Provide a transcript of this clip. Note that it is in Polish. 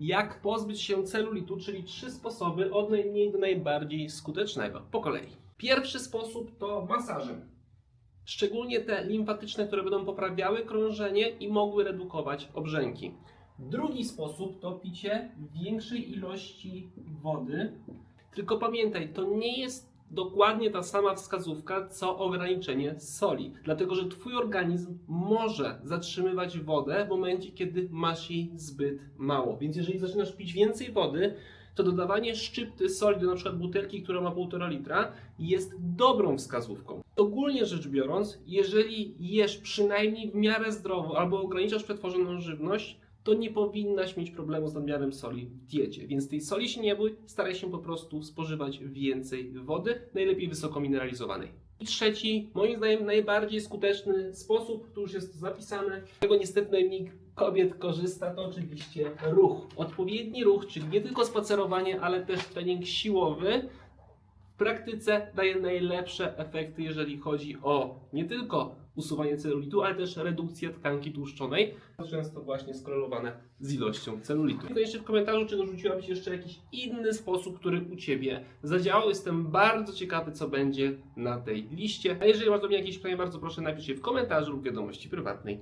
Jak pozbyć się celulitu, czyli trzy sposoby od najmniej do najbardziej skutecznego. Po kolei. Pierwszy sposób to masażem. Szczególnie te limfatyczne, które będą poprawiały krążenie i mogły redukować obrzęki. Drugi sposób to picie większej ilości wody. Tylko pamiętaj, to nie jest dokładnie ta sama wskazówka, co ograniczenie soli. Dlatego, że Twój organizm może zatrzymywać wodę w momencie, kiedy masz jej zbyt mało. Więc jeżeli zaczynasz pić więcej wody, to dodawanie szczypty soli do na przykład butelki, która ma 1,5 litra, jest dobrą wskazówką. Ogólnie rzecz biorąc, jeżeli jesz przynajmniej w miarę zdrowo albo ograniczasz przetworzoną żywność, to nie powinnaś mieć problemu z nadmiarem soli w diecie. Więc tej soli się nie bój, staraj się po prostu spożywać więcej wody, najlepiej wysoko mineralizowanej. I trzeci, moim zdaniem najbardziej skuteczny sposób, tu już jest zapisane, z tego niestety najmniej kobiet korzysta, to oczywiście ruch. Odpowiedni ruch, czyli nie tylko spacerowanie, ale też trening siłowy, praktyce daje najlepsze efekty, jeżeli chodzi o nie tylko usuwanie celulitu, ale też redukcję tkanki tłuszczonej, często właśnie skorelowane z ilością celulitu. Koniecznie w komentarzu, czy dorzuciłabyś jeszcze jakiś inny sposób, który u Ciebie zadziałał. Jestem bardzo ciekawy, co będzie na tej liście. A jeżeli masz do mnie jakieś pytania, bardzo proszę napisz je w komentarzu lub wiadomości prywatnej.